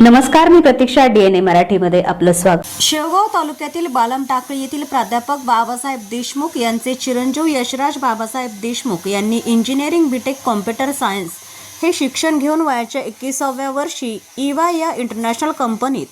नमस्कार मी प्रतीक्षा डीएनए मराठीमध्ये आपलं स्वागत. शेवगाव तालुक्यातील बालम टाकळी येथील प्राध्यापक बाबासाहेब देशमुख यांचे चिरंजीव यशराज बाबासाहेब देशमुख यांनी इंजिनिअरिंग बीटेक कॉम्प्युटर सायन्स हे शिक्षण घेऊन वयाच्या एकविसाव्या वर्षी इवा या इंटरनॅशनल कंपनीत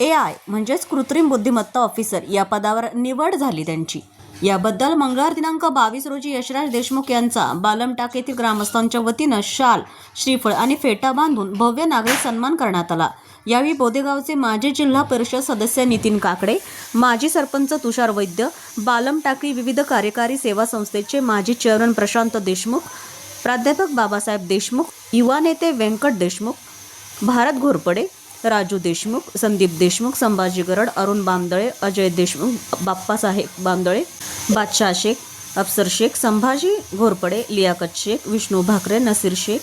ए आय म्हणजेच कृत्रिम बुद्धिमत्ता ऑफिसर या पदावर निवड झाली त्यांची. याबद्दल मंगळवार दिनांक बावीस रोजी यशराज देशमुख यांचा बालमटाक येथील ग्रामस्थांच्या वतीनं शाल श्रीफळ आणि फेटा बांधून भव्य नागरिक सन्मान करण्यात आला. यावेळी बोदेगावचे माजी जिल्हा परिषद सदस्य नितीन काकडे माजी सरपंच तुषार वैद्य बालमटाकळी विविध कार्यकारी सेवा संस्थेचे माजी चेअरमन प्रशांत देशमुख प्राध्यापक बाबासाहेब देशमुख युवा नेते व्यंकट देशमुख भारत घोरपडे राजू देशमुख संदीप देशमुख संभाजी गरड अरुण बांदळे अजय देशमुख बाप्पासाहेब बांदळे बादशाह शेख अफसर शेख संभाजी घोरपडे लियाकत शेख विष्णू भाकरे नसीर शेख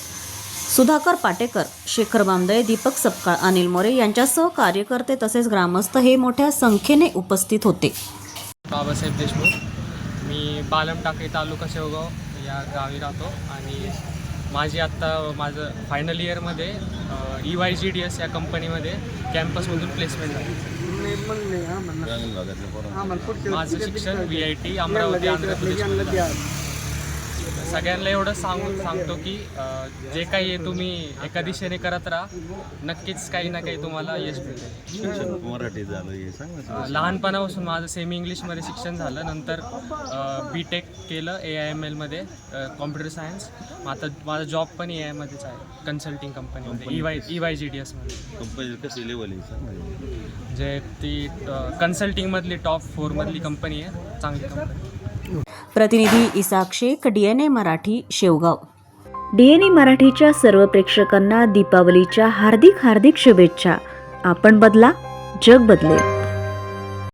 सुधाकर पाटेकर शेखर बांदळे दीपक सपकाळ अनिल मोरे यांच्यासह कार्यकर्ते तसेच ग्रामस्थ हे मोठ्या संख्येने उपस्थित होते. बाबासाहेब देशमुख. मी बालम टाकळी तालुका शेवगाव या गावी राहतो आणि माझी आत्ता माझं फायनल इयरमध्ये E Y G D S या कंपनीमध्ये कॅम्पसमधून प्लेसमेंट झाली. माझं शिक्षण V I T Amaravati Andhra प्रदेशमध्ये सगळ्यांना एवढं सांगू सांगतो की जे काही आहे तुम्ही एका दिशेने करत राहा. नक्कीच काही ना काही तुम्हाला यश मिळेल मराठी झालं लहानपणापासून माझं सेमी इंग्लिशमध्ये शिक्षण झालं. नंतर बी टेक केलं ए आय एम एलमध्ये कॉम्प्युटर सायन्स आता माझा जॉब पण ए आय मध्येच आहे कन्सल्टिंग कंपनीमध्ये E Y E Y G D एसमध्ये कंपनी कशी लेवल आहे सांग ना. जे ती कन्सल्टिंगमधली टॉप फोरमधली कंपनी आहे चांगली कंपनी प्रतिनिधी इसाक शेख डीएनए मराठी शेवगाव. डीएनए मराठीच्या सर्व प्रेक्षकांना दीपावलीच्या हार्दिक हार्दिक शुभेच्छा. आपण बदला जग बदलेल.